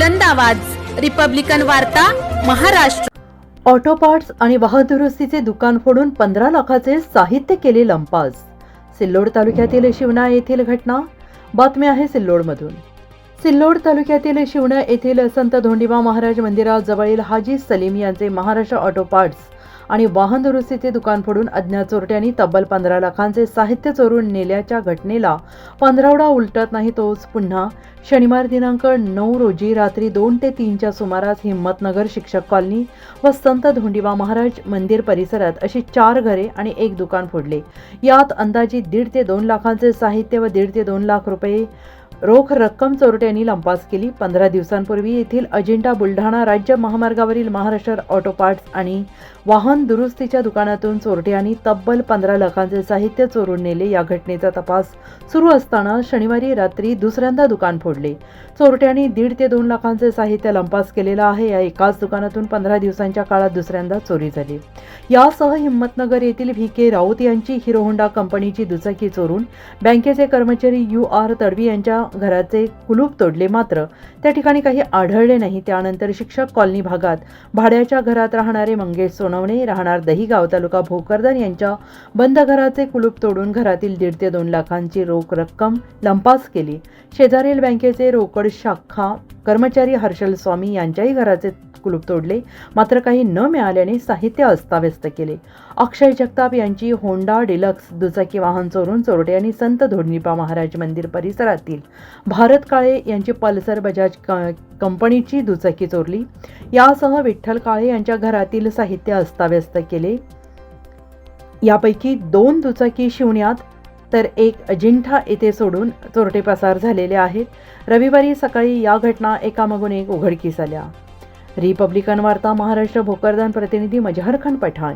बुलंद आवाज. रिपब्लिकन वार्ता महाराष्ट्र. ऑटो पार्ट्स आणि वाहन दुरुस्तीचे दुकान फोडून पंधरा लाखाचे साहित्य केले लंपास. सिल्लोड तालुक्यातील शिवणा येथील घटना. बातमी आहे सिल्लोडमधून. सिल्लोड तालुक्यातील शिवणा येथील संत धोंडीबा महाराज मंदिराजवळील हाजी सलीम यांचे महाराष्ट्र ऑटो पार्ट्स आणि वाहन दुरुस्तीचे दुकान फोडून अज्ञात चोरट्यांनी तब्बल पंधरा लाखांचे साहित्य चोरून नेल्याच्या घटनेला पंधरावडा उलटत नाही तोच पुन्हा. शनिवार दिनांक नऊ रोजी रात्री दोन ते तीनच्या सुमारास हिंमतनगर शिक्षक कॉलनी व संत धोंडीबा महाराज मंदिर परिसरात अशी चार घरे आणि एक दुकान फोडले. यात अंदाजे दीड ते दोन लाखांचे साहित्य व दीड ते दोन लाख रुपये रोख रक्कम चोरट्यांनी लंपास केली. पंधरा दिवसांपूर्वी येथील अजिंठा बुलढाणा राज्य महामार्गावरील महाराष्ट्र ऑटो पार्ट्स आणि वाहन दुरुस्तीच्या दुकानातून चोरट्यांनी तब्बल पंधरा लाखांचे साहित्य चोरून नेले. या घटनेचा तपास सुरू असताना शनिवारी रात्री दुसऱ्यांदा दुकान फोडले. चोरट्यांनी दीड ते दोन लाखांचे साहित्य लंपास केलेलं आहे. या एकाच दुकानातून पंधरा दिवसांच्या काळात दुसऱ्यांदा चोरी झाली. यासह हिंमतनगर येथील व्ही. के. राऊत यांची हिरो होंडा कंपनीची दुचाकी चोरून बँकेचे कर्मचारी यू. आर. तडवी यांच्या घराचे कुलूप तोडले मात्र त्या ठिकाणी काही आढळले नाही. त्यानंतर शिक्षक कॉलनी भागात भाड्याच्या घरात राहणारे मंगेश सोनवणे राहणार दहीगाव तालुका भोकरदन यांच्या बंद घराचे कुलूप तोडून घरातील दीड ते दोन लाखांची रोख रक्कम लंपास केली. शेजारील बँकेचे रोकड शाखा कर्मचारी हर्षल स्वामी यांच्याही घराचे कुलूप तोडले. मात्र काही न मिळाल्याने साहित्य अस्ताव्यस्त केले. अक्षय जगताप यांची होंडा डिलक्स दुचाकी वाहन चोरून चोरट्यांनी संत धोडणीपा महाराज मंदिर परिसरातील भारत काळे यांची पल्सर बजाज कंपनीची दुचाकी चोरली. यासह विठ्ठल काळे यांच्या घरातील साहित्य अस्ताव्यस्त केले. यापैकी दोन दुचाकी शिवण्यात तर एक अजिंठा येथे सोडून चोरटे पसार झालेले आहेत. रविवारी सकाळी या घटना एकामागून एक उघडकीस आल्या. रिपब्लिकन वार्ता महाराष्ट्र भोकरदान प्रतिनिधी मजहर खान पठाण.